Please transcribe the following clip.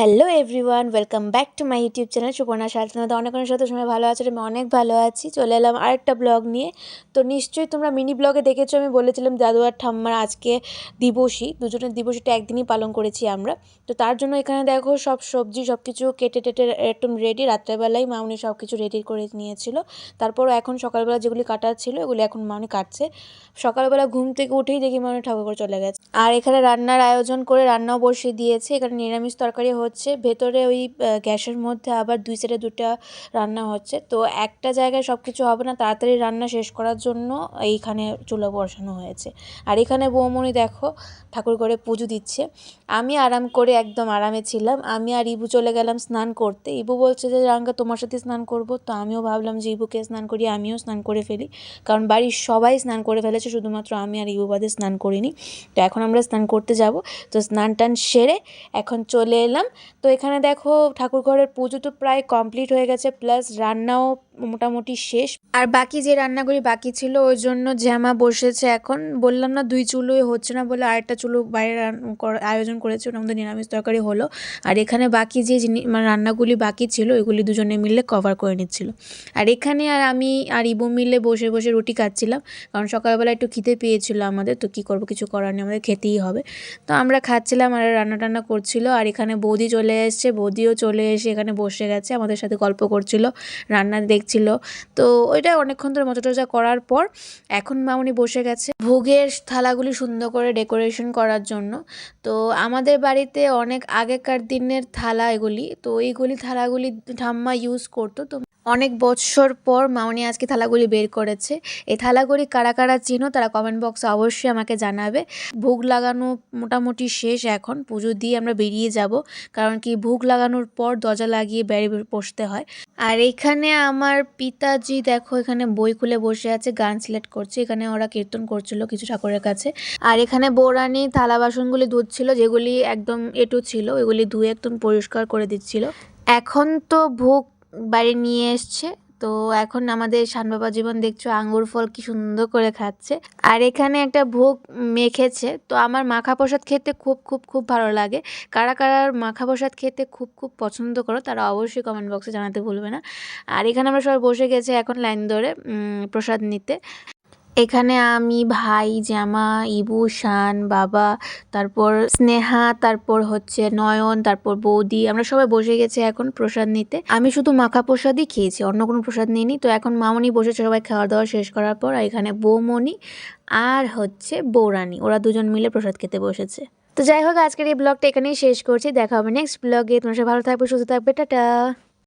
Hello everyone welcome back to my YouTube channel Suparna Sal তোমাদের অনেক অনেক সাথে সময় ভালো আছো, আমি অনেক ভালো আছি। চলে এলাম আরেকটা ব্লগ নিয়ে। তো নিশ্চয়ই তোমরা মিনি ব্লগে দেখেছ, আমি বলেছিলাম দাদু আর ঠাম্মার আজকে দিবসী, দুজনের দিবসীটা একদিনই পালন করেছি আমরা। তো তার জন্য এখানে দেখো সব সবজি সব কিছু কেটে টেটে একদম রেডি রাত্রেবেলাই মাউনি সব কিছু রেডি করে নিয়েছিল। তারপর এখন সকালবেলা যেগুলি কাটার ছিল, ওগুলি এখন মাউনি কাটছে। সকালবেলা ঘুম থেকে উঠেই দেখি মাউনি ঠাকুর করে চলে গেছে। আর এখানে রান্নার আয়োজন করে রান্নাও বসিয়ে দিয়েছে। এখানে নিরামিষ তরকারি হচ্ছে, ভেতরে ওই গ্যাসের মধ্যে আবার দুই সাইডে দুটা রান্না হচ্ছে। তো একটা জায়গায় সব কিছু হবে না, তাড়াতাড়ি রান্না শেষ করার জন্য এইখানে চুলা বসানো হয়েছে। আর এখানে বৌমণি দেখো, ঠাকুর করে পুজো দিচ্ছে। আমি আরাম করে একদম আরামে ছিলাম। আমি আর ইবু চলে গেলাম স্নান করতে। ইবু বলছে যে, রাঙ্গা, তোমার সাথে স্নান করব। তো আমিও ভাবলাম যে, ইবুকে স্নান করি আমিও স্নান করে ফেলি। কারণ বাড়ির সবাই স্নান করে ফেলেছে, শুধুমাত্র আমি আর ইবু বাদে স্নান করিনি। তো এখন আমরা স্নান করতে যাব। তো স্নান টান সেরে এখন চলে এলাম। তো এখানে দেখো ঠাকুর ঘরের পুজো তো প্রায় কমপ্লিট হয়ে গেছে প্লাস রান্নাও মোটামুটি শেষ। আর বাকি যে রান্নাগুলি বাকি ছিল ওই জন্য জ্যামা বসেছে এখন। বললাম না, দুই চুলোই হচ্ছে না বলে আরেকটা চুলো বাইরে আয়োজন করেছে ওটা আমাদের নিরামিষ তরকারি হলো। আর এখানে বাকি যে মানে রান্নাগুলি বাকি ছিল, ওইগুলি দুজনে মিলে কভার করে নিচ্ছিল। আর এখানে আর আমি আর ইবু মিলে বসে বসে রুটি খাচ্ছিলাম, কারণ সকালবেলা একটু খিদে পেয়েছিল আমাদের, তো কী করব, কিছু করার নেই, আমাদের খেতেই হবে। তো আমরা খাচ্ছিলাম আর রান্না টান্না করছিল, আর এখানে বৌদি চলে এসছে, বৌদিও চলে এসে এখানে বসে গেছে, আমাদের সাথে গল্প করছিল, রান্না দেখছিল। তো ওইটা অনেকক্ষণ ধরে মজা টজা করার পর এখন মামনি বসে গেছে ভোগের থালাগুলি সুন্দর করে ডেকোরেশন করার জন্য। তো আমাদের বাড়িতে অনেক আগেকার দিনের থালা এগুলি। তো এইগুলি থালাগুলি ঠাম্মা ইউজ করতো। তো অনেক বছর পর মামনি আজকে থালাগুলি বের করেছে। এই থালাগুলি কারা কারা চিনো তারা কমেন্ট বক্সে অবশ্যই আমাকে জানাবে। ভোগ লাগানো মোটামুটি শেষ এখন। পুজো দিয়ে আমরা বেরিয়ে যাব। কারণ কি ভোগ লাগানোর পর দরজা লাগিয়ে বেড়ে বসতে হয়। আর এখানে আমার পিতাজি দেখো, এখানে বই খুলে বসে আছে, গান সিলেক্ট করছে। এখানে ওরা কীর্তন করছিল কিছু ঠাকুরের কাছে। আর এখানে বৌরানি থালা বাসনগুলি ধুচ্ছিল, যেগুলি একদম এটু ছিল এগুলি ধুয়ে একদম পরিষ্কার করে দিচ্ছিল। এখন তো ভোগ বাড়ি নিয়ে এসছে। তো এখন আমাদের বাবা জীবন দেখছ, আঙ্গুর ফল কি সুন্দর করে খাচ্ছে। আর এখানে একটা ভোগ মেখেছে, তো আমার মাখা প্রসাদ খেতে খুব খুব খুব ভালো লাগে। কারা কারা মাখা প্রসাদ খেতে খুব খুব পছন্দ করো, তারা অবশ্যই কমেন্ট বক্সে জানাতে ভুলবে না। আর এখানে আমরা সবাই বসে গেছে এখন লাইন ধরে প্রসাদ নিতে। এখানে আমি ভাই, জামা, ইবু, শান, বাবা, তারপর স্নেহা, তারপর হচ্ছে নয়ন, তারপর বৌদি, আমরা সবাই বসে গেছি এখন প্রসাদ নিতে। আমি শুধু মাখা প্রসাদই খেয়েছি, অন্য কোনো প্রসাদ নিইনি। তো এখন মামনি বসেছে সবাই খাওয়া দাওয়া শেষ করার পর এখানে বৌমণি আর হচ্ছে বৌরানি, ওরা দুজন মিলে প্রসাদ খেতে বসেছে। তো যাই হোক, আজকের এই ব্লগটা এখানেই শেষ করছি। দেখা হবে নেক্সট ব্লগে তোমার ভালো থাকবে, সুস্থ থাকবে, টাটা।